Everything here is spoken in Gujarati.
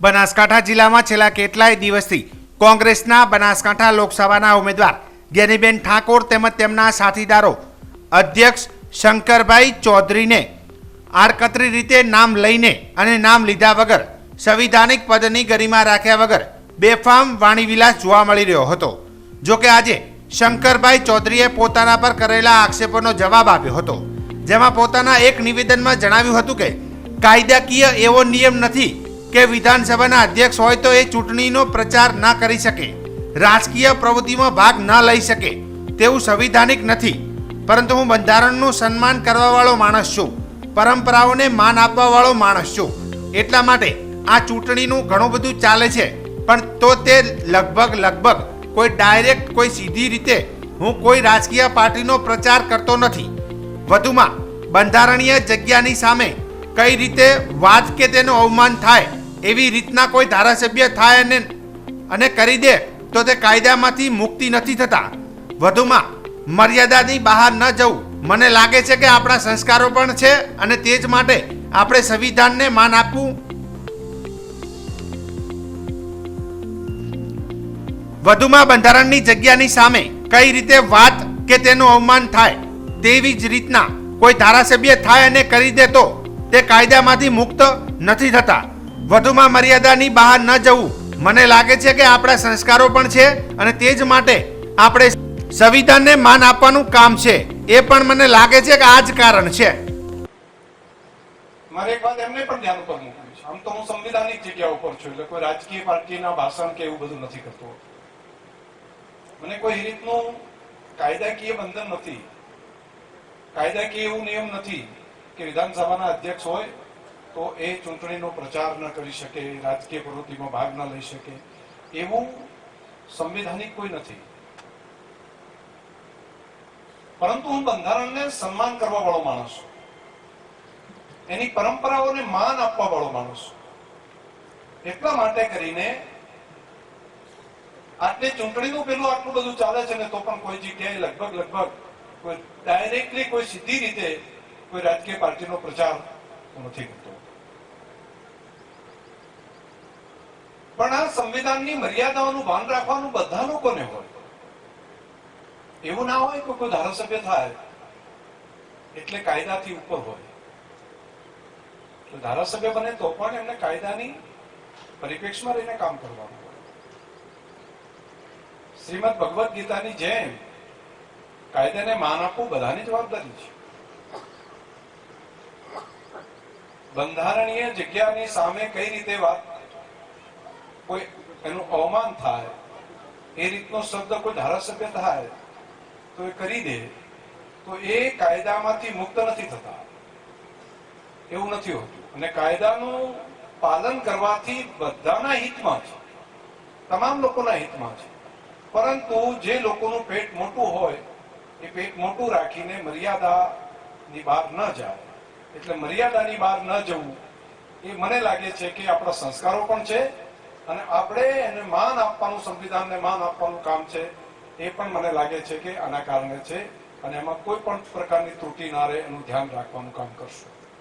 બનાસકાંઠા જિલ્લામાં છેલ્લા કેટલાય દિવસથી કોંગ્રેસના બનાસકાંઠા લોકસભાના ઉમેદવાર ગેનીબેન ઠાકોર તેમજ તેમના સાથીદારો અધ્યક્ષ શંકરભાઈ ચૌધરીને આડકતરી રીતે નામ લઈને અને નામ લીધા વગર સંવિધાનિક પદની ગરિમા રાખ્યા વગર બેફામ વાણીવિલાસ જોવા મળી રહ્યો હતો. જો કે આજે શંકરભાઈ ચૌધરીએ પોતાના પર કરેલા આક્ષેપોનો જવાબ આપ્યો હતો. જેમાં પોતાના એક નિવેદનમાં જણાવ્યું હતું કે, કાયદાકીય એવો નિયમ નથી કે વિધાનસભાના અધ્યક્ષ હોય તો એ ચૂંટણીનો પ્રચાર ના કરી શકે, રાજકીય પ્રવૃત્તિમાં ભાગ ન લઈ શકે તેવું સંવિધાનિક નથી. પરંતુ હું બંધારણનું સન્માન કરવાવાળો માણસ છું, પરંપરાઓને માન આપવાવાળો માણસ છું. એટલા માટે આ ચૂંટણીનું ઘણું બધું ચાલે છે, પણ તો તે લગભગ લગભગ કોઈ ડાયરેક્ટ કોઈ સીધી રીતે હું કોઈ રાજકીય પાર્ટીનો પ્રચાર કરતો નથી. વધુમાં બંધારણીય જગ્યાની સામે કઈ રીતે વાત કે તેનું અવમાન થાય એવી રીતના કોઈ ધારાસભ્ય થાય અને અને કરી દે, તો તે કાયદામાંથી મુક્તિ નથી થતા. વધુમાં, મર્યાદાની બહાર ન જવું. મને લાગે છે કે આપણા સંસ્કારો પણ છે અને તે જ માટે આપણે સંવિધાનને માન આપવું. વધુમાં, બંધારણની જગ્યાની સામે કઈ રીતે વાત કે તેનું અવમાન થાય, તેવી જ રીતના કોઈ ધારાસભ્ય થાય અને કરી દે તો તે કાયદામાંથી મુક્ત નથી થતા. વધુમાં મર્યાદાની બહાર ન જવું. મને લાગે છે કે આપણા સંસ્કારો પણ છે અને તે જ માટે આપણે સંવિધાનને માન આપવાનું કામ છે. એ પણ મને લાગે છે કે આ જ કારણ છે. મારે એક વાત એમને પણ ધ્યાન ઉપર મૂકવી છે. આમ તો હું સંવિધાનિક જગ્યા ઉપર છું, એટલે કોઈ રાજકીય પાર્ટીના ભાષણ કે એવું બધું નથી કરતો. મને કોઈ રીતનું કાયદાકીય બંધન નથી. કાયદાકીય એવું નિયમ નથી કે વિધાનસભાના અધ્યક્ષ હોય તો એ ચૂંટણીનો પ્રચાર ન કરી શકે, રાજકીય પ્રવૃત્તિમાં ભાગ ન લઈ શકે, એવું સંવિધાનિક કોઈ નથી. પરંતુ હું બંધારણને સન્માન કરવા વાળો માણસ છું. એની પરંપરાઓને માન આપવા વાળો માણસ છું. એટલા માટે કરીને આટલી ચૂંટણીનું પેલું આટલું બધું ચાલે છે ને તો પણ કોઈ જગ્યાએ લગભગ લગભગ કોઈ ડાયરેક્ટલી કોઈ સીધી રીતે કોઈ રાજકીય પાર્ટીનો પ્રચાર નથી કરતો પણ આ સંવિધાનની મર્યાદાઓનું ભાન રાખવાનું બધા લોકોને હોય. એવું ના હોય કે કોઈ ધારાસભ્ય થાય. એટલે કાયદાથી ઉપર હોય. ધારાસભ્ય બને તો પણ એમને કાયદાની પરિપ્રેક્ષમાં રહીને કામ કરવાનું હોય. શ્રીમદ ભગવદ્ ગીતાની જેમ કાયદાને માન આપવું બધાની જવાબદારી છે. બંધારણીય જગ્યાની સામે કઈ રીતે વાત કોઈ એનું અવમાન થાય, એ રીતનો શબ્દ કોઈ ધારાસભ્ય થાય, તો એ કરી દે, તો એ કાયદામાંથી મુક્ત નથી થતા. એવું નથી હોતું. અને કાયદાનું પાલન કરવાથી બધાના હિતમાં છે. તમામ લોકોના હિતમાં છે. પરંતુ જે લોકોનું પેટ મોટું હોય, એ પેટ મોટું રાખીને મર્યાદાની બહાર ન જાય. એટલે મર્યાદાની બહાર ન જવું, એ મને લાગે છે કે આપણા સંસ્કારો પણ છે અને આપણે એને માન આપવાનું, સંવિધાનને માન આપવાનું કામ છે, એ પણ મને લાગે છે કે આના કારણે છે. અને એમાં કોઈ પણ પ્રકારની ત્રુટિ ના રહે, એનું ધ્યાન રાખવાનું કામ કરશું.